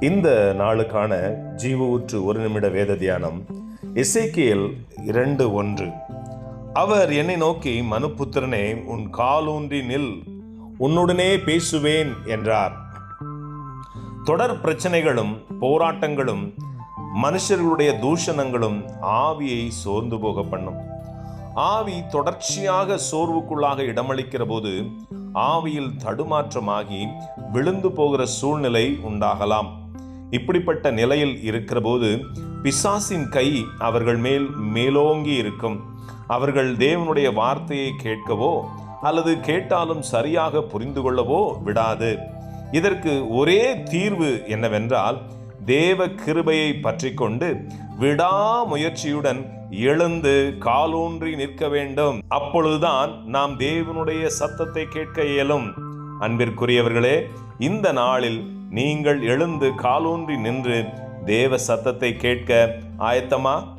இந்த நாளுக்கான ஜீவ ஊற்று ஒரு நிமிட வேத தியானம் இசைக்கியல் இரண்டு ஒன்று. அவர் என்னை நோக்கி மனுப்புத்திரனே உன் காலூன்றி நில் உன்னுடனே பேசுவேன் என்றார். தொடர் பிரச்சனைகளும் போராட்டங்களும் மனுஷர்களுடைய தூஷணங்களும் ஆவியை சோர்ந்து போக பண்ணும். ஆவி தொடர்ச்சியாக சோர்வுக்குள்ளாக இடமளிக்கிற போது ஆவியில் தடுமாற்றமாகி விழுந்து போகிற சூழ்நிலை உண்டாகலாம். இப்படிப்பட்ட நிலையில் இருக்கிற போது பிசாசின் கை அவர்கள் மேல் மேலோங்கி இருக்கும். அவர்கள் தேவனுடைய வார்த்தையை கேட்கவோ அல்லது கேட்டாலும் சரியாக புரிந்து கொள்ளவோ விடாது. இதற்கு ஒரே தீர்வு என்னவென்றால் தேவ கிருபையை பற்றி கொண்டு விடாமுயற்சியுடன் எழுந்து காலூன்றி நிற்க வேண்டும். அப்பொழுதுதான் நாம் தேவனுடைய சத்தத்தை கேட்க இயலும். அன்பிற்குரியவர்களே இந்த நாளில் நீங்கள் எழுந்து காலூன்றி நின்று தேவ சத்தத்தை கேட்க ஆயத்தமா?